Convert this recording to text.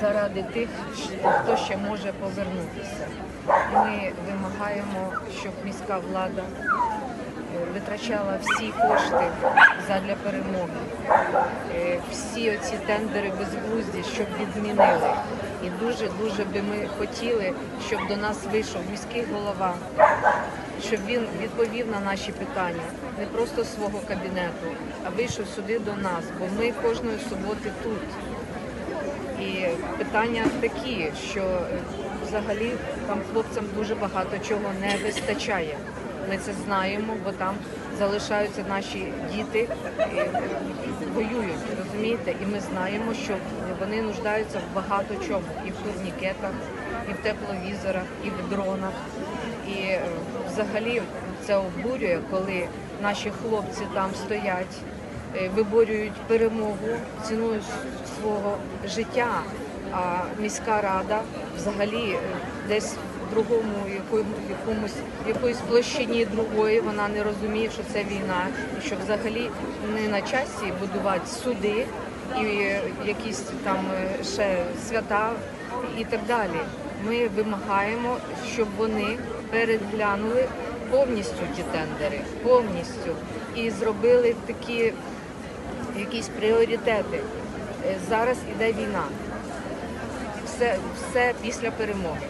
заради тих, хто ще може повернутися. Ми вимагаємо, щоб міська влада е, витрачала всі кошти задля перемоги. Е, Всі оці тендери безглузді, щоб відмінили. І дуже дуже би ми хотіли, щоб до нас вийшов міський голова, щоб він відповів на наші питання, не просто з свого кабінету, а вийшов сюди до нас, бо ми кожної суботи тут. І питання такі, що взагалі там хлопцям дуже багато чого не вистачає. Ми це знаємо, бо там залишаються наші діти, е, воюють, розумієте? І ми знаємо, що вони нуждаються в багато чому, і в турнікетах, і в тепловізорах, і в дронах. І е, взагалі це обурює, коли наші хлопці там стоять, виборюють перемогу ціною свого життя. А міська рада взагалі е, десь в другому якому- якомусь якоїсь площині другої вона не розуміє, що це війна, і що взагалі не на часі будувати суди і е, якісь там е, ще свята і так далі. Ми вимагаємо, щоб вони переглянули повністю ті тендери, повністю і зробили такі якісь пріоритети. Е, Зараз іде війна. Все, все після перемоги.